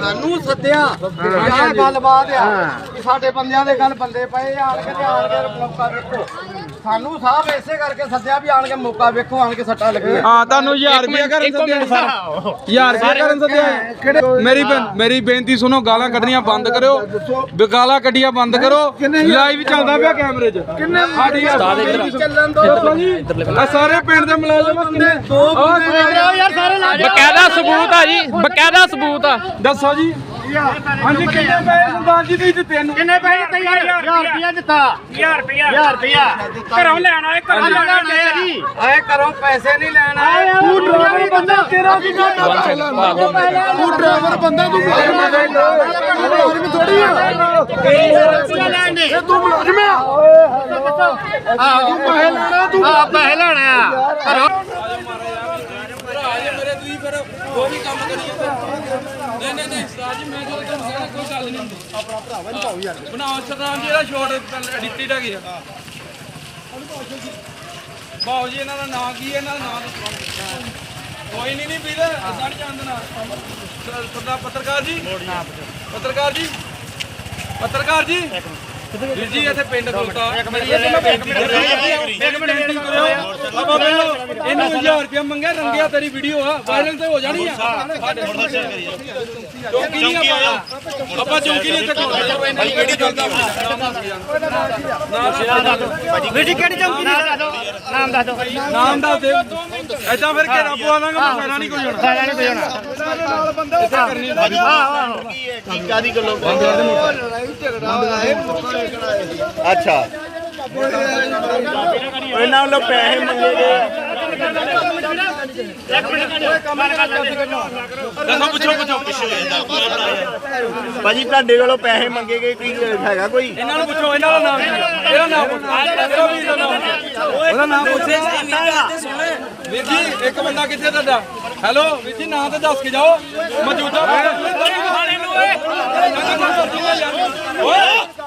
ਸਾਨੂੰ ਸੱਦਿਆ। ਆਹ ਗੱਲਬਾਤ ਆ। ਕਿ ਸਾਡੇ ਬੰਦਿਆਂ ਦੇ ਗੱਲ ਬੰਦੇ ਪਏ ਆਣ ਕੇ ਤੇ ਆਣ ਕੇ ਮੌਕਾ ਵੇਖੋ ਸਾਨੂੰ ਸਾਹਿਬ ਇਸੇ ਕਰਕੇ ਸੱਦਿਆ ਵੀ ਆਣ ਕੇ ਮੌਕਾ ਵੇਖੋ ਆਣ ਕੇ ਸੱਟਾਂ ਲੱਗੀਆਂ। ਹਾਂ ਤੁਹਾਨੂੰ 1000 ਰੁਪਏ ਕਰਨ ਸੱਦਿਆ। 1000 ਰੁਪਏ ਕਰਨ ਸੱਦਿਆ। ਮੇਰੀ ਮੇਰੀ ਬੇਨਤੀ ਸੁਣੋ ਗਾਲਾਂ ਕੱਢਣੀਆਂ ਬੰਦ ਕਰਿਓ। ਗਾਲਾਂ ਕੱਢੀਆਂ ਬੰਦ ਕਰੋ। ਲਾਈਵ ਚੱਲਦਾ ਪਿਆ ਕੈਮਰੇ 'ਚ। ਕਿੰਨੇ ਸਾਡੀ ਚੱਲਣ ਦੋ। ਆ ਸਾਰੇ ਪਿੰਡ ਦੇ ਮੁਲਾਜ਼ਮ ਆ ਕਿੰਨੇ? ਦੋ ਯਾਰ ਸਾਰੇ ਲੱਗ ਬਕਾਇਦਾ ਸਬੂਤ ਆ ਜੀ ਬਕਾਇਦਾ ਸਬੂਤ ਆ। ਦੱਸੋ ਜੀ। ਹਾਂਜੀ ਕਿੰਨੇ ਪੈਸੇ ਸਰਦਾਰ ਜੀ ਤੁਸੀਂ ਦਿੱਤੇ ਨੂੰ ਕਿੰਨੇ ਪੈਸੇ ਤੇ 1000 ਰੁਪਇਆ ਦਿੱਤਾ 1000 ਰੁਪਇਆ 1000 ਰੁਪਇਆ ਘਰੋਂ ਲੈਣ ਆਏ ਘਰੋਂ ਲੈਣਾ ਜੀ ਆਏ ਕਰੋ ਪੈਸੇ ਨਹੀਂ ਲੈਣ ਆਏ ਤੂੰ ਡਰਾਈਵਰ ਬੰਦਾ ਤੇਰਾ ਕੀ ਤੂੰ ਡਰਾਈਵਰ ਬੰਦਾ ਤੂੰ ਮੁਲਾਜ਼ਮ ਥੋੜੀ ਆ ਇਹ ਤੂੰ ਮੁਲਾਜ਼ਮ ਆ ਆ ਤੂੰ ਪੈਸੇ ਲੈਣਾ ਤੂੰ ਆ ਪੈਸੇ ਲੈਣੇ ਆ ਕਰੋ ਮੇਰੇ ਤੁਸੀਂ ਫਿਰ ਉਹ ਵੀ ਕੰਮ ਕਰੀ ਜੀ ਮੈਂ ਜਦੋਂ ਤੁਹਾਨੂੰ ਕਹਿੰਦਾ ਕੋਈ ਗੱਲ ਨਹੀਂ ਹੁੰਦੀ। ਆਪਣਾ ਭਰਾਵਾ ਬਣਾਓ ਯਾਰ। ਬਣਾਓ ਸਰਦਾਰ ਜੀ ਇਹਦਾ ਸ਼ਾਰਟ ਐਡਿਟਡ ਹੈਗੀ ਆ? ਬਾਉ ਜੀ। ਇਹਨਾਂ ਦਾ ਨਾਂ ਕੀ ਹੈ ਇਹਨਾਂ ਦਾ ਨਾਂ ਦੱਸੋ। ਕੋਈ ਨਹੀਂ ਨਹੀਂ ਵੀਰ ਸਰਦਾਰ ਪੱਤਰਕਾਰ ਜੀ। ਪੱਤਰਕਾਰ ਜੀ। ਪੱਤਰਕਾਰ ਜੀ। ਵੀਰ ਜੀ ਇੱਥੇ ਪਿੰਡ ਖਲੋਤਾ। ਮੇਰੀ ਇੱਥੇ ਮੈਂ ਇੱਕ ਮਿੰਟ ਇੱਕ ਮਿੰਟ ਬੇਨਤੀ ਕਰਿਓ ਆਪਾਂ ਪਹਿਲਾਂ ਇਹਨੂੰ 1000 ਰੁਪਏ ਮੰਗਿਆ ਰੰਗਿਆ ਤੇਰੀ ਵੀਡੀਓ ਆ ਵਾਇਰਲ ਤੇ ਹੋ ਜਾਣੀ ਆ। ਚੌਂਕੀ ਨਹੀਂ ਆਪਾਂ ਆਪਾਂ ਚੌਂਕੀ ਨਹੀਂ ਇੱਥੇ ਖਲੋਤੇ ਭਾਈ ਵੀਡੀਓ ਚੱਲਦਾ ਬੇਟੀ ਕਿਹੜੀ ਚੌਂਕੀ ਦੀ? ਨਾਮ ਦੱਸ ਦੋ ਨਾਮ ਦੱਸ ਦੇ ਐਦਾਂ ਫਿਰ ਘੇਰਾ ਪਵਾ ਦਾਂਗਾ ਮੈਂ ਫਾਇਦਾ ਨਹੀਂ ਕੋਈ ਹੋਣਾ। ਸਾਰਿਆਂ ਨੇ ਭੇਜਣਾ ਨਾਲ ਬੰਦਾ ਕਰਨੀ ਹੁੰਦੀ ਅੱਛਾ ਇਹਨਾਂ ਵੱਲੋਂ ਪੈਸੇ ਮੰਗੇ ਗਏ ਦੱਸੋ ਪੁੱਛੋ ਪੁੱਛੋ ਭਾਜੀ ਤੁਹਾਡੇ ਵੱਲੋਂ ਪੈਸੇ ਮੰਗੇ ਗਏ ਕੋਈ ਹੈਗਾ ਕੋਈ ਇਹਨਾਂ ਨੂੰ ਪੁੱਛੋ ਇਹਨਾਂ ਦਾ ਨਾਮ ਕੀ ਹੈ ਇਹਦਾ ਨਾਮ ਪੁੱਛੋ ਇਹਦਾ ਵੀਰ ਦਾ ਨਾਮ ਉਹਦਾ ਨਾਮ ਪੁੱਛੇ ਵੀਰ ਜੀ ਇੱਕ ਬੰਦਾ ਕਿੱਥੇ ਤੁਹਾਡਾ ਹੈਲੋ ਵੀਰ ਜੀ ਨਾਂ ਤੇ ਦੱਸ ਕੇ ਜਾਓ ਮੌਜੂਦਾ ਓਏ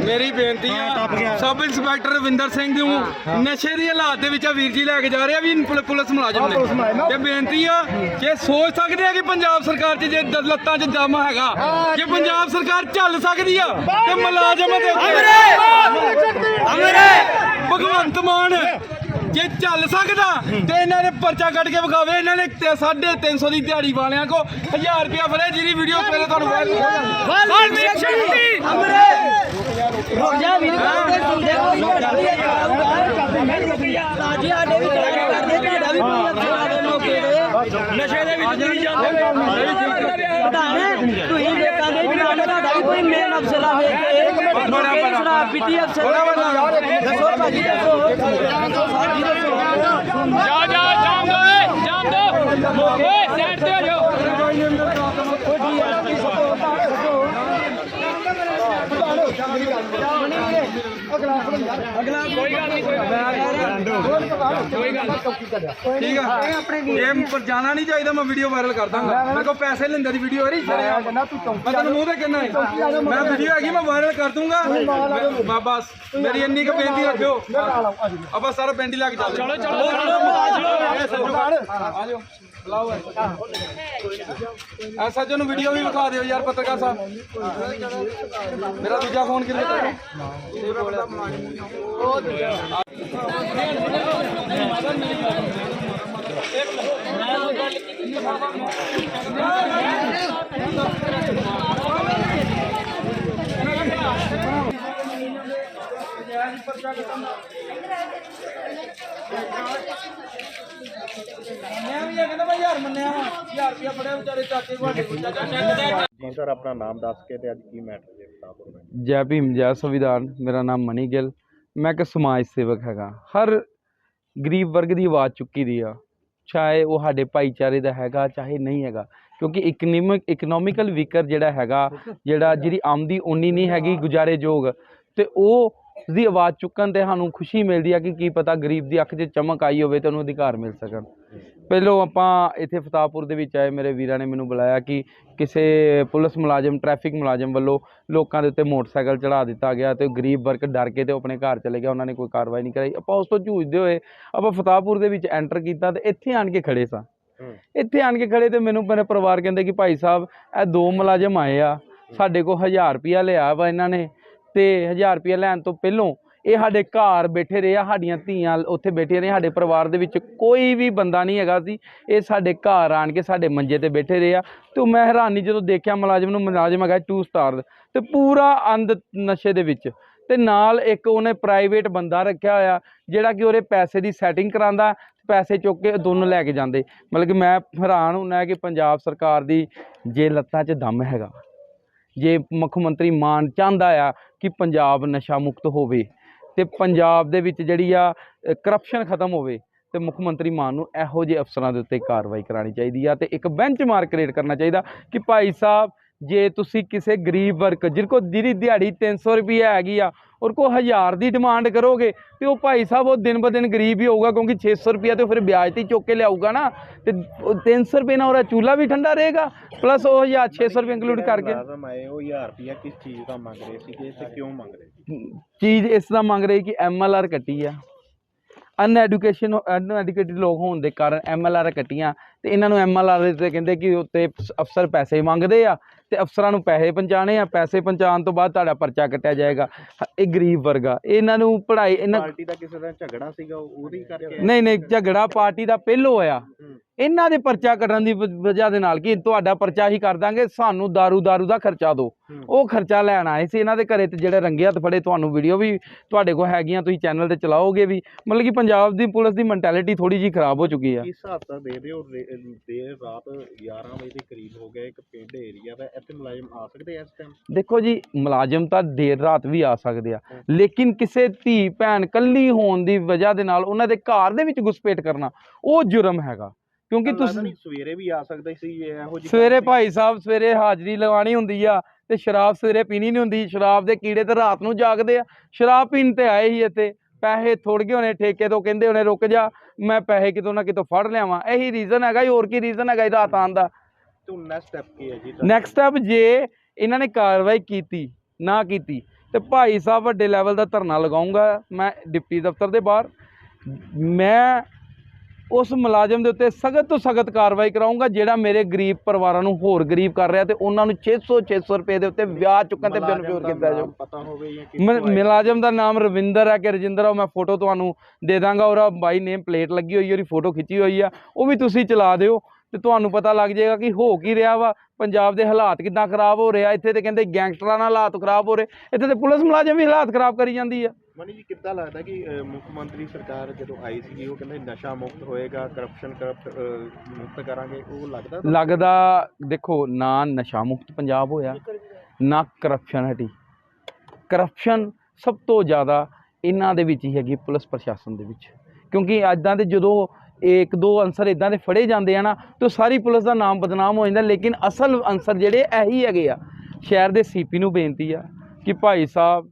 ਮੇਰੀ ਬੇਨਤੀ ਆ ਸਬ ਇੰਸਪੈਕਟਰ ਰਵਿੰਦਰ ਸਿੰਘ ਨੂੰ ਨਸ਼ੇ ਦੀ ਹਾਲਾਤ ਦੇ ਵਿੱਚ ਆ ਵੀਰ ਜੀ ਲੈ ਕੇ ਜਾ ਰਹੇ ਆ ਵੀ ਪੁਲ- ਪੁਲਿਸ ਮੁਲਾਜ਼ਮ ਨੇ। ਤੇ ਬੇਨਤੀ ਆ ਕਿ ਸੋਚ ਸਕਦੇ ਆ ਕਿ ਪੰਜਾਬ ਸਰਕਾਰ 'ਚ ਜੇ ਦ- ਲੱਤਾਂ 'ਚ ਦਮ ਹੈਗਾ ਕਿ ਪੰਜਾਬ ਸਰਕਾਰ ਚੱਲ ਸਕਦੀ ਆ ਤੇ ਮੁਲਾਜ਼ਮ ਦੇ ਅਮਰੇ ਭਗਵੰਤ ਮਾਨ ਜੇ ਚੱਲ ਸਕਦਾ ਤੇ ਇਹਨਾਂ ਨੇ ਪਰਚਾ ਕੱਢ ਕੇ ਵਿਖਾਵੇ ਇਹਨਾਂ ਨੇ 350 ਦੀ ਦਿਹਾੜੀ ਵਾਲਿਆਂ ਕੋ 1000 ਰੁਪਇਆ ਫੜੇ ਜਿਹਦੀ ਵੀਡੀਓ ਪਹਿਲੇ ਤੁਹਾਨੂੰ ਵਾਇਰਲ ਨਸ਼ੇ ਦੇ ਵਿੱਚ ਤੁਸੀਂ ਜਾਂਦੇ ਤੁਸੀਂ ਦੇਖਾਂਗੇ ਵੀ ਤੁਹਾਡਾ ਵੀ ਕੋਈ ਮੇਨ ਅਫਸਲਾ ਹੋਏ ਕਿ ਸ਼ਰਾਬ ਪੀਤੀ ਅਫਸਰ ਦੱਸੋ ਭਾਜੀ ਦੱਸੋ ਸਾਡੀ ਦੱਸੋ ਜਾ ਜਾ ਜਾਮ ਦੋ ਜਾਮ ਦੋ ਓਏ ਸਾਈਡ ਤੇ ਹੋ ਜਾਓ ਠੀਕ ਆ ਇਹ ਪਰ ਜਾਣਾ ਨਹੀਂ ਚਾਹੀਦਾ ਮੈਂ ਵੀਡੀਓ ਵਾਇਰਲ ਕਰ ਦਾਂਗਾ ਮੇਰੇ ਕੋਲ ਪੈਸੇ ਲੈਂਦੇ ਦੀ ਵੀਡੀਓ ਹੈ ਮੈਂ ਤੈਨੂੰ ਮੂੰਹ ਤੇ ਕਹਿੰਦਾ ਹੈ। ਮੈਂ ਵੀਡੀਓ ਹੈਗੀ ਮੈਂ ਵਾਇਰਲ ਕਰ ਦੂੰਗਾ ਮੈਂ- ਬਸ ਮੇਰੀ ਇੰਨੀ ਕੁ ਬੇਨਤੀ ਰੱਖਿਓ ਆਪਾਂ ਸਾਰਾ ਪਿੰਡ ਹੀ ਲੱਗ ਚੱਲਦੇ ਚਲੋ ਚਲੋ ਆ ਜਾਓ ਬੁਲਾਓ ਐ ਸੱਜਣ ਨੂੰ ਵੀਡੀਓ ਵੀ ਵਿਖਾ ਦਿਓ ਯਾਰ ਪੱਤਰਕਾਰ ਸਾਹਿਬ। ਮੇਰਾ ਦੂਜਾ ਫੋਨ ਕਿੱਥੇ ਹੈ ਘਰ ਮੰਨਿਆ ਵਾ। 1000 ਰੁਪਇਆ ਫੜਿਆ ਵਿਚਾਰੇ ਚਾਚੇ ਤੁਹਾਡੇ ਕੋਲ। ਚਾਚਾ ਚੈੱਕ ਦੇ ਜੀ ਸਰ ਆਪਣਾ ਨਾਮ ਦੱਸ ਕੇ ਤੇ ਅੱਜ ਕੀ ਮੈਟਰ ਜੇ ਫਤਾਪੁਰ ਵਿੱਚ ਜੈ ਭੀਮ ਜੈ ਸੰਵਿਧਾਨ ਮੇਰਾ ਨਾਮ ਮਨੀ ਗਿੱਲ। ਮੈਂ ਇੱਕ ਸਮਾਜ ਸੇਵਕ ਹੈਗਾ। ਹਰ ਗਰੀਬ ਵਰਗ ਦੀ ਆਵਾਜ਼ ਚੁੱਕੀ ਦੀ ਆ। ਚਾਹੇ ਉਹ ਸਾਡੇ ਭਾਈਚਾਰੇ ਦਾ ਹੈਗਾ ਚਾਹੇ ਨਹੀਂ ਹੈਗਾ। ਕਿਉਂਕਿ ਇਕਨੋਮਿਕ ਇਕਨੋਮਿਕਲ ਵੀਕਰ ਜਿਹੜਾ ਹੈਗਾ ਜਿਹੜਾ ਜਿਹਦੀ ਆਮਦੀ ਉਨੀ ਨਹੀਂ ਹੈਗੀ ਗੁਜ਼ਾਰੇਯੋਗ ਤੇ ਉਹ ਦੀ ਆਵਾਜ਼ ਚੁੱਕਣ ਤੇ ਸਾਨੂੰ ਖੁਸ਼ੀ ਮਿਲਦੀ ਆ ਕਿ ਕੀ ਪਤਾ ਗਰੀਬ ਦੀ ਅੱਖ 'ਚ ਚਮਕ ਆਈ ਹੋਵੇ ਤੇ ਉਹਨੂੰ ਅਧਿਕਾਰ ਮਿਲ ਸਕਣ। ਪਹਿਲੋਂ ਆਪਾਂ ਇੱਥੇ ਫਤਾਪੁਰ ਦੇ ਵਿੱਚ ਆਏ ਮੇਰੇ ਵੀਰਾਂ ਨੇ ਮੈਨੂੰ ਬੁਲਾਇਆ ਕਿ ਕਿਸੇ ਪੁਲਿਸ ਮੁਲਾਜ਼ਮ ਟ੍ਰੈਫਿਕ ਮੁਲਾਜ਼ਮ ਵੱਲੋਂ ਲੋਕਾਂ ਦੇ ਉੱਤੇ ਮੋਟਰਸਾਈਕਲ ਚੜਾ ਦਿੱਤਾ ਗਿਆ ਤੇ ਗਰੀਬ ਵਰਗ ਡਰ ਕੇ ਤੇ ਆਪਣੇ ਘਰ ਚਲੇ ਗਿਆ ਉਹਨਾਂ ਨੇ ਕੋਈ ਕਾਰਵਾਈ ਨਹੀਂ ਕਰਾਈ। ਆਪਾਂ ਉਸ ਤੋਂ ਝੂਝਦੇ ਹੋਏ ਆਪਾਂ ਫਤਾਪੁਰ ਦੇ ਵਿੱਚ ਐਂਟਰ ਕੀਤਾ ਤੇ ਇੱਥੇ ਆਣ ਕੇ ਖੜੇ ਸਾਂ। ਇੱਥੇ ਆਣ ਕੇ ਖੜੇ ਤੇ ਮੈਨੂੰ ਮੇਰੇ ਪਰਿਵਾਰ ਕਹਿੰਦੇ ਕਿ ਭਾਈ ਸਾਹਿਬ ਇਹ ਦੋ ਮੁਲਾਜ਼ਮ ਆਏ ਆ ਸਾਡੇ ਕੋਲ 1000 ਰੁਪਿਆ ਲਿਆ ਵਾ ਇਹਨਾਂ ਨੇ। ਤੇ 1000 ਰੁਪਿਆ ਲੈਣ ਤੋਂ ਪਹਿਲੋਂ ਇਹ ਸਾਡੇ ਘਰ ਬੈਠੇ ਰਹੇ ਆ, ਸਾਡੀਆਂ ਧੀਆਂ ਉੱਥੇ ਬੈਠੀਆਂ ਨੇ ਸਾਡੇ ਪਰਿਵਾਰ ਦੇ ਵਿੱਚ ਕੋਈ ਵੀ ਬੰਦਾ ਨਹੀਂ ਹੈਗਾ ਸੀ। ਇਹ ਸਾਡੇ ਘਰ ਆਣ ਕੇ ਸਾਡੇ ਮੰਜੇ ਤੇ ਬੈਠੇ ਰਹੇ ਆ ਤੇ ਮੈਂ ਹੈਰਾਨੀ ਜਦੋਂ ਦੇਖਿਆ ਮੁਲਾਜ਼ਮ ਨੂੰ, ਮੁਲਾਜ਼ਮ ਹੈਗਾ 2 ਸਟਾਰ ਤੇ ਪੂਰਾ ਅੰਧ ਨਸ਼ੇ ਦੇ ਵਿੱਚ ਤੇ ਨਾਲ ਇੱਕ ਉਹਨੇ ਪ੍ਰਾਈਵੇਟ ਬੰਦਾ ਰੱਖਿਆ ਹੋਇਆ ਜਿਹੜਾ ਕਿ ਉਹਦੇ ਪੈਸੇ ਦੀ ਸੈਟਿੰਗ ਕਰਾਂਦਾ ਪੈਸੇ ਚੁੱਕ ਕੇ ਦੋਨੋਂ ਲੈ ਕੇ ਜਾਂਦੇ। ਮਤਲਬ ਕਿ ਮੈਂ ਹੈਰਾਨ ਹੁੰਦਾ ਕਿ ਪੰਜਾਬ ਸਰਕਾਰ ਦੀ ਜੇ ਲੱਤਾਂ 'ਚ ਦਮ ਹੈਗਾ ਜੇ ਮੁੱਖ ਮੰਤਰੀ ਮਾਨ ਚਾਹੁੰਦਾ ਆ ਕਿ ਪੰਜਾਬ ਨਸ਼ਾ ਮੁਕਤ ਹੋਵੇ ਤੇ ਪੰਜਾਬ ਦੇ ਵਿੱਚ ਜਿਹੜੀ ਆ ਕਰਪਸ਼ਨ ਖਤਮ ਹੋਵੇ ਤੇ ਮੁੱਖ ਮੰਤਰੀ ਮਾਨ ਨੂੰ ਇਹੋ ਜਿਹੇ ਅਫਸਰਾਂ ਦੇ ਉੱਤੇ ਕਾਰਵਾਈ ਕਰਾਉਣੀ ਚਾਹੀਦੀ ਆ ਤੇ ਇੱਕ ਬੈਂਚਮਾਰਕ ਕ੍ਰੀਏਟ ਕਰਨਾ ਚਾਹੀਦਾ ਕਿ ਭਾਈ ਸਾਹਿਬ, ਜੇ ਤੁਸੀਂ ਕਿਸੇ ਗਰੀਬ ਵਰਗ, ਜਿਹਦੇ ਕੋ ਜਿਹਦੀ ਦਿਹਾੜੀ 300 ਰੁਪਏ ਹੈਗੀ ਆ ਔਰ ਕੋ 1000 ਦੀ ਡਿਮਾਂਡ ਕਰੋਗੇ ਤੇ ਉਹ ਭਾਈ ਸਾਹਿਬ ਉਹ ਦਿਨ ਬ ਦਿਨ ਗਰੀਬ ਹੀ ਹੋਊਗਾ ਕਿਉਂਕਿ 600 ਰੁਪਏ ਤੇ ਫਿਰ ਵਿਆਜ ਤੇ ਚੁੱਕ ਕੇ ਲਿਆਊਗਾ ਨਾ। ਤੇ ਉਹ 300 ਰੁਪਏ ਨਾਲ ਉਹਦਾ ਚੂਲਾ ਵੀ ਠੰਡਾ ਰਹੇਗਾ ਪਲੱਸ ਉਹ 1000 600 ਰੁਪਏ ਇੰਕਲੂਡ ਕਰਕੇ। ਉਹ 1000 ਰੁਪਿਆ ਕਿਸ ਚੀਜ਼ ਦਾ ਮੰਗ ਰਹੇ ਸੀਗੇ ਤੇ ਕਿਉਂ ਮੰਗ ਰਹੇ ਸੀ? ਚੀਜ਼ ਇਸ ਦਾ ਮੰਗ ਰਹੀ ਕਿ ਐਮਐਲਆਰ ਕੱਟੀ ਆ ਅਨ ਐਡੂਕੇਸ਼ਨ ਅਨਐਡੂਕੇਟਡ ਲੋਕ ਹੋਣ ਦੇ ਕਾਰਨ ਐਮਐਲਆਰ ਕੱਟੀਆਂ ਤੇ ਇਹਨਾਂ ਨੂੰ ਐਮਐਲਆਰ ਤੇ ਕਹਿੰਦੇ ਕਿ ਉੱਤੇ ਅਫਸਰ ਪੈਸੇ ਮੰਗਦੇ ਆ। ਤੇ ਅਫਸਰਾਂ ਨੂੰ ਪੈਸੇ ਪਹੁੰਚਾਣੇ ਆ ਪੈਸੇ ਪਹੁੰਚਾਉਣ ਤੋਂ ਬਾਅਦ ਤੁਹਾਡਾ ਪਰਚਾ ਕੱਟਿਆ ਜਾਏਗਾ। ਇਹ ਗਰੀਬ ਵਰਗਾ ਇਹਨਾਂ ਨੂੰ ਪੜ੍ਹਾਈ ਇਹਨਾਂ ਪਾਰਟੀ ਦਾ ਕਿਸੇ ਦਾ ਝਗੜਾ ਸੀਗਾ ਉਹ- ਉਹਦੀ ਕਰਕੇ ਨਹੀਂ ਨਹੀਂ ਝਗੜਾ ਪਾਰਟੀ ਦਾ ਪਹਿਲੋਂ ਹੋਇਆ। ਇਹਨਾਂ ਦੇ ਪਰਚਾ ਕੱਟਣ ਦੀ ਵ- ਵਜ੍ਹਾ ਦੇ ਨਾਲ ਕਿ ਤੁਹਾਡਾ ਪਰਚਾ ਹੀ ਕਰ ਦਾਂਗੇ ਸਾਨੂੰ दारू दारू ਦਾ ਖਰਚਾ ਦਿਓ ਹੂੰ। ਉਹ ਖਰਚਾ ਲੈਣ ਆਏ ਸੀ ਇਹਨਾਂ ਦੇ ਘਰੇ ਤੇ ਜਿਹੜੇ ਰੰਗੇ ਹੱਥ ਫੜੇ ਤੁਹਾਨੂੰ ਵੀਡੀਓ ਵੀ ਤੁਹਾਡੇ ਕੋਲ ਹੈਗੀਆਂ ਤੁਸੀਂ ਚੈਨਲ ਤੇ ਚਲਾਓਗੇ ਵੀ ਮਤਲਬ ਕਿ ਪੰਜਾਬ ਦੀ ਪੁਲਿਸ ਦੀ ਮੈਂਟੈਲਿਟੀ ਥੋੜੀ ਜੀ ਖਰਾਬ ਹੋ ਚੁੱਕੀ ਆ ਕਿਸ ਹਿਸਾਬ ਦਾ ਦੇ ਰਹੇ ਹੋ ਰੇ- ਦੇਰ ਰਾਤ 11 ਵਜੇ ਦੇ ਕਰੀਬ ਹੋ ਗਿਆ ਇੱਕ ਪਿੰਡ ਏਰੀਆ ਦਾ ਇੱਥੇ ਮੁਲਾਜ਼ਮ ਆ ਸਕਦੇ ਆ ਇਸ ਟਾਈਮ ਦੇਖੋ ਜੀ ਮੁਲਾਜ਼ਮ ਤਾਂ ਦੇਰ ਰਾਤ ਵੀ ਆ ਸਕਦੇ ਆ ਲੇਕਿਨ ਕਿਸੇ ਧੀ ਭੈਣ ਕੱਲੀ ਹੋਣ ਦੀ ਵਜ੍ਹਾ ਦੇ ਨਾਲ ਉਹਨਾਂ ਦੇ ਘਰ ਦੇ ਵਿੱਚ ਘੁਸਪੇਟ ਕਰਨਾ ਉਹ ਜੁਰਮ ਹੈਗਾ ਕਿਉਂਕਿ ਤੁਸੀਂ ਸਵੇਰੇ ਵੀ ਆ ਸਕਦੇ ਸੀ ਇਹੋ ਜਿਹੀ ਸਵੇਰੇ ਭਾਈ ਸਾਹਿਬ ਸਵੇਰੇ ਹਾਜ਼ਰੀ ਲਗਾਉਣੀ ਹੁੰਦੀ ਆ ਤੇ ਸ਼ਰਾਬ ਸਵੇਰੇ ਪੀਣੀ ਨਹੀਂ ਹੁੰਦੀ ਸ਼ਰਾਬ ਦੇ ਕੀੜੇ ਤੇ ਰਾਤ ਨੂੰ ਜਾਗਦੇ ਆ। ਸ਼ਰਾਬ ਪੀਣ ਤੇ ਆਏ ਹੀ ਇੱਥੇ ਪੈਸੇ ਥੋੜ ਗਏ ਹੋਣੇ ਠੇਕੇ ਤੋਂ ਕਹਿੰਦੇ ਹੋਣੇ ਰੁਕ ਜਾ ਮੈਂ ਪੈਸੇ ਕਿਤੋਂ ਨਾ ਕਿਤੋਂ ਫੜ ਲਿਆਵਾਂ। ਇਹੀ ਰੀਜ਼ਨ ਹੈਗਾ ਹੋਰ ਕੀ ਰੀਜ਼ਨ ਹੈਗਾ ਰਾਤ ਆਉਣ ਦਾ। ਤੋਂ ਨੈਕਸਟ ਸਟੈਪ ਕੀ ਹੈ ਜੀ ਨੈਕਸਟ ਸਟੈਪ ਜੇ ਇਹਨਾਂ ਨੇ ਕਾਰਵਾਈ ਕੀਤੀ ਨਾ ਕੀਤੀ ਤੇ ਭਾਈ ਸਾਹਿਬ ਵੱਡੇ ਲੈਵਲ ਦਾ ਧਰਨਾ ਲਗਾਉਂਗਾ ਮੈਂ ਡਿਪਟੀ ਦਫ਼ਤਰ ਦੇ ਬਾਹਰ। ਮੈਂ ਉਸ ਮੁਲਾਜ਼ਮ ਦੇ ਉੱਤੇ ਸਖਤ ਤੋਂ ਸਖਤ ਕਾਰਵਾਈ ਕਰਾਉਂਗਾ ਜਿਹੜਾ ਮੇਰੇ ਗਰੀਬ ਪਰਿਵਾਰਾਂ ਨੂੰ ਹੋਰ ਗਰੀਬ ਕਰ ਰਿਹਾ ਤੇ ਉਹਨਾਂ ਨੂੰ 600 600 ਰੁਪਏ ਦੇ ਉੱਤੇ ਵਿਆਜ ਚੁੱਕਣ ਤੇ ਮੁਲਾਜ਼ਮ ਕੀਤਾ ਜਾਊ। ਪਤਾ ਹੋਵੇ ਜਾਂ ਮ- ਮੁਲਾਜ਼ਮ ਦਾ ਨਾਮ ਰਵਿੰਦਰ ਹੈ ਕਿ ਰਜਿੰਦਰ ਆ, ਉਹ ਮੈਂ ਫੋਟੋ ਤੁਹਾਨੂੰ ਦੇ ਦਾਂਗਾ ਉਹਦਾ ਬਾਈ ਨੇਮ ਪਲੇਟ ਲੱਗੀ ਹੋਈ ਹੈ ਉਹਦੀ ਫੋਟੋ ਖਿੱਚੀ ਹੋਈ ਆ, ਉਹ ਵੀ ਤੁਸੀਂ ਚਲਾ ਦਿਓ ਤੇ ਤੁਹਾਨੂੰ ਪਤਾ ਲੱਗ ਜਾਏਗਾ ਕਿ ਹੋ ਕੀ ਰਿਹਾ ਵਾ, ਪੰਜਾਬ ਦੇ ਹਾਲਾਤ ਕਿੱਦਾਂ ਖਰਾਬ ਹੋ ਰਿਹਾ ਇੱਥੇ ਤੇ ਕਹਿੰਦੇ ਗੈਂਗਸਟਰਾਂ ਨਾਲ ਹਾਲਾਤ ਖਰਾਬ ਹੋ ਰਹੇ, ਇੱਥੇ ਤੇ ਪੁਲਿਸ ਮੁਲਾਜ਼ਮ ਵੀ ਹਾਲਾਤ ਖਰਾਬ ਕਰੀ ਜਾਂਦੀ ਆ। ਮਨੀ ਜੀ, ਕਿੱਦਾਂ ਲੱਗਦਾ ਕਿ ਮੁੱਖ ਮੰਤਰੀ ਸਰਕਾਰ ਜਦੋਂ ਆਈ ਸੀ ਉਹ ਕਹਿੰਦੇ ਨਸ਼ਾ ਮੁਕਤ ਹੋਏਗਾ ਕਰਪਸ਼ਨ ਕਰਪਟ ਮੁਕਤ ਕਰਾਂਗੇ, ਉਹ ਲੱਗਦਾ ਲੱਗਦਾ, ਦੇਖੋ, ਨਾ ਨਸ਼ਾ ਮੁਕਤ ਪੰਜਾਬ ਹੋਇਆ, ਨਾ ਕਰਪਸ਼ਨ ਹਟੀ। ਕਰਪਸ਼ਨ ਸਭ ਤੋਂ ਜ਼ਿਆਦਾ ਇਹਨਾਂ ਦੇ ਵਿੱਚ ਹੀ ਹੈਗੀ, ਪੁਲਿਸ ਪ੍ਰਸ਼ਾਸਨ ਦੇ ਵਿੱਚ। ਕਿਉਂਕਿ ਅੱਦਾਂ ਦੇ ਜਦੋਂ ਇੱਕ ਦੋ ਅਨਸਰ ਇਦਾਂ ਦੇ ਫੜੇ ਜਾਂਦੇ ਆ ਨਾ, ਤਾਂ ਸਾਰੀ ਪੁਲਿਸ ਦਾ ਨਾਮ ਬਦਨਾਮ ਹੋ ਜਾਂਦਾ, ਲੇਕਿਨ ਅਸਲ ਅਨਸਰ ਜਿਹੜੇ ਇਹੀ ਹੈਗੇ ਆ। ਸ਼ਹਿਰ ਦੇ ਸੀਪੀ ਨੂੰ ਬੇਨਤੀ ਆ ਕਿ ਭਾਈ ਸਾਹਿਬ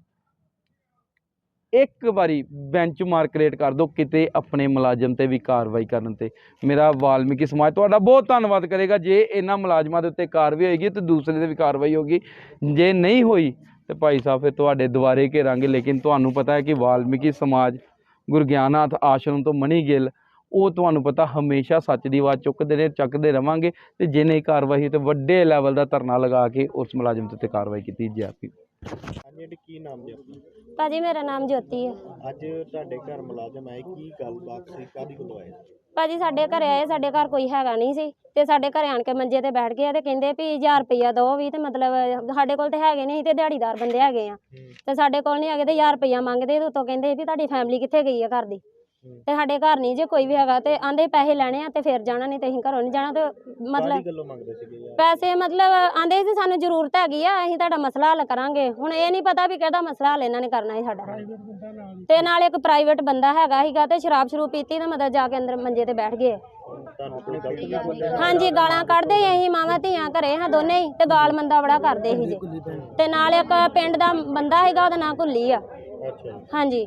ਇੱਕ ਵਾਰੀ ਬੈਂਚ ਮਾਰਕ ਰੇਟ ਕਰ ਦਿਓ ਕਿਤੇ ਆਪਣੇ ਮੁਲਾਜ਼ਮ ਤੇ ਵੀ ਕਾਰਵਾਈ ਕਰਨ ਤੇ। ਮੇਰਾ ਵਾਲਮੀਕੀ ਸਮਾਜ ਤੁਹਾਡਾ ਬਹੁਤ ਧੰਨਵਾਦ ਕਰੇਗਾ। ਜੇ ਇਹਨਾਂ ਮੁਲਾਜ਼ਮਾਂ ਦੇ ਉੱਤੇ ਕਾਰਵਾਈ ਹੋਏਗੀ ਤੇ ਦੂਸਰੇ ਤੇ ਵੀ ਕਾਰਵਾਈ ਹੋਗੀ। ਜੇ ਨਹੀਂ ਹੋਈ ਤੇ ਭਾਈ ਸਾਹਿਬ ਫਿਰ ਤੁਹਾਡੇ ਦੁਆਰੇ ਘੇਰਾਂਗੇ। ਲੇਕਿਨ ਤੁਹਾਨੂੰ ਪਤਾ ਹੈ ਕਿ ਵਾਲਮੀਕੀ ਸਮਾਜ ਗੁਰੂ ਗਿਆਨਨਾਥ ਆਸ਼ਰਮ ਤੋਂ ਮਣੀ ਗਿੱਲ, ਉਹ ਤੁਹਾਨੂੰ ਪਤਾ ਹਮੇਸ਼ਾ ਸੱਚ ਦੀ ਆਵਾਜ਼ ਚੁੱਕਦੇ ਨੇ, ਚੱਕਦੇ ਰਵਾਂਗੇ ਤੇ ਜੇ ਨਹੀਂ ਕਾਰਵਾਈ ਹੋਈ ਤੇ ਵੱਡੇ ਲੈਵਲ ਦਾ ਧਰਨਾ ਲਗਾ ਕੇ ਉਸ ਮੁਲਾਜ਼ਮ ਦੇ ਉੱਤੇ ਕਾਰਵਾਈ ਕੀਤੀ ਜਾਵੇ ਹਾਂਜੀ ਕੀ ਨਾਮ ਜੀ ਭਾਜੀ ਮੇਰਾ ਨਾਮ ਜੋਤੀ ਹੈ ਅੱਜ ਤੁਹਾਡੇ ਘਰ ਮੁਲਾਜ਼ਮ ਆਏ ਕੀ ਗੱਲਬਾਤ ਸੀ? ਕਾਦੀ ਕੋਲ ਆਏ? ਭਾਜੀ ਸਾਡੇ ਘਰੇ ਆਏ ਸਾਡੇ ਘਰ ਕੋਈ ਹੈਗਾ ਨਹੀਂ ਸੀ। ਤੇ ਸਾਡੇ ਘਰੇ ਆਣ ਕੇ ਮੰਜੇ ਤੇ ਬੈਠ ਗਏ ਤੇ ਕਹਿੰਦੇ ਵੀ 1000 ਰੁਪਈਆ ਦਿਓ ਵੀ ਤੇ ਮਤਲਬ ਸਾਡੇ ਕੋਲ ਤੇ ਹੈਗੇ ਨਹੀਂ ਤੇ ਦਿਹਾੜੀਦਾਰ ਬੰਦੇ ਹੈਗੇ ਆ। ਤੇ ਸਾਡੇ ਕੋਲ ਨਹੀਂ ਹੈਗੇ ਤੇ 1000 ਰੁਪਈਆ ਮੰਗਦੇ ਤੇ ਉਤੋਂ ਕਹਿੰਦੇ ਵੀ ਤੁਹਾਡੀ ਫੈਮਿਲੀ ਕਿੱਥੇ ਗਈ ਆ ਘਰ ਦੀ? ਤੇ ਸਾਡੇ ਘਰ ਨਹੀਂ ਜੇ ਕੋਈ ਵੀ ਹੈਗਾ ਤੇ ਆਂਦੇ ਪੈਸੇ ਲੈਣੇ ਆ ਤੇ ਫਿਰ ਜਾਣਾ ਨਹੀਂ ਤੇ ਅਸੀਂ ਘਰੋਂ ਨਹੀਂ ਜਾਣਾ ਤੇ ਮਤਲਬ ਕਾਹਦੀ ਗੱਲੋਂ ਮੰਗਦੇ ਸੀਗੇ ਯਾਰ? ਪੈਸੇ ਮਤਲਬ ਆਂਦੇ ਸੀ ਸਾਨੂੰ ਜ਼ਰੂਰਤ ਹੈਗੀ ਆ ਅਸੀਂ ਤੁਹਾਡਾ ਮਸਲਾ ਹੱਲ ਕਰਾਂਗੇ। ਹੁਣ ਇਹ ਨਹੀਂ ਪਤਾ ਵੀ ਕਿਹਦਾ ਮਸਲਾ ਹੱਲ ਇਹਨਾਂ ਨੇ ਕਰਨਾ ਹੈ ਸਾਡਾ। ਤੇ ਨਾਲ ਇੱਕ ਪ੍ਰਾਈਵੇਟ ਬੰਦਾ ਹੈਗਾ ਸੀਗਾ ਤੇ ਸ਼ਰਾਬ ਸ਼ਰੂਬ ਪੀਤੀ ਤੇ ਮਤਲਬ ਜਾ ਕੇ ਅੰਦਰ ਮੰਜੇ ਤੇ ਬੈਠ ਗਏ। ਤੁਹਾਨੂੰ ਕੋਈ ਹਾਂਜੀ ਗਾਲਾਂ ਕੱਢਦੇ ਸੀ ਅਸੀਂ ਮਾਵਾਂ ਧੀਆਂ ਘਰੇ ਹਾਂ ਦੋਨੇ ਹੀ ਤੇ ਗਾਲ ਮੰਦਾ ਬੜਾ ਕਰਦੇ ਸੀ ਜੀ। ਤੇ ਨਾਲ ਇੱਕ ਪਿੰਡ ਦਾ ਬੰਦਾ ਹੈਗਾ ਉਹਦਾ ਨਾਂ ਕੁੱਲੀ ਆ। ਅੱਛਾ ਜੀ। ਹਾਂਜੀ।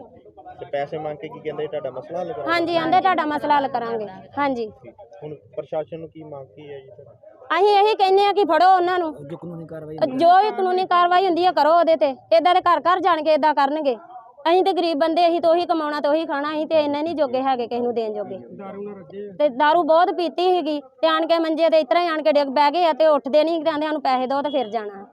ਤੇ ਪੈਸੇ ਮੰਗ ਕੇ ਕੀ ਕਹਿੰਦੇ ਤੁਹਾਡਾ ਮਸਲਾ ਹੱਲ ਕਰਾਂਗੇ? ਹਾਂਜੀ ਆਂਦੇ ਤੁਹਾਡਾ ਮਸਲਾ ਹੱਲ ਕਰਾਂਗੇ। ਹਾਂਜੀ। ਹੁਣ ਪ੍ਰਸ਼ਾਸਨ ਨੂੰ ਕੀ ਮੰਗ ਕੀ ਹੈ ਜੀ ਤੁਹਾਡੀ? ਅਸੀਂ ਇਹੀ ਕਹਿੰਦੇ ਆ ਕਿ ਫੜੋ ਉਹਨਾਂ ਨੂੰ। ਜੋ ਕਾਨੂੰਨੀ ਕਾਰਵਾਈ ਜੋ ਵੀ ਕਾਨੂੰਨੀ ਕਾਰਵਾਈ ਹੁੰਦੀ ਹੈ ਕਰੋ ਉਹਦੇ ਤੇ। ਇਦਾਂ ਦੇ ਘਰ ਘਰ ਜਾਣ ਕੇ ਇਦਾਂ ਕਰਨਗੇ। ਅਸੀਂ ਤੇ ਗਰੀਬ ਬੰਦੇ ਅਸੀਂ ਤਾਂ ਉਹੀ ਕਮਾਉਣਾ ਤੇ ਉਹੀ ਖਾਣਾ ਅਸੀਂ ਤੇ ਇੰਨੇ ਨਹੀਂ ਜੋਗੇ ਹੈਗੇ ਕਿਸੇ ਨੂੰ ਦੇਣ ਜੋਗੇ। ਤੇ दारू ਬਹੁਤ ਪੀਤੀ ਸੀਗੀ। ਤੇ ਆਣ ਕੇ ਮੰਜੇ ਤੇ ਇਤਰਾ ਹੀ ਆਣ ਕੇ ਡਿੱਗ ਬਹਿ ਗਏ ਆ ਤੇ ਉੱਠਦੇ ਨਹੀਂ ਕਹਿੰਦੇ ਸਾਨੂੰ ਪੈਸੇ ਦਿਓ ਤੇ ਫਿਰ ਜਾਣਾ।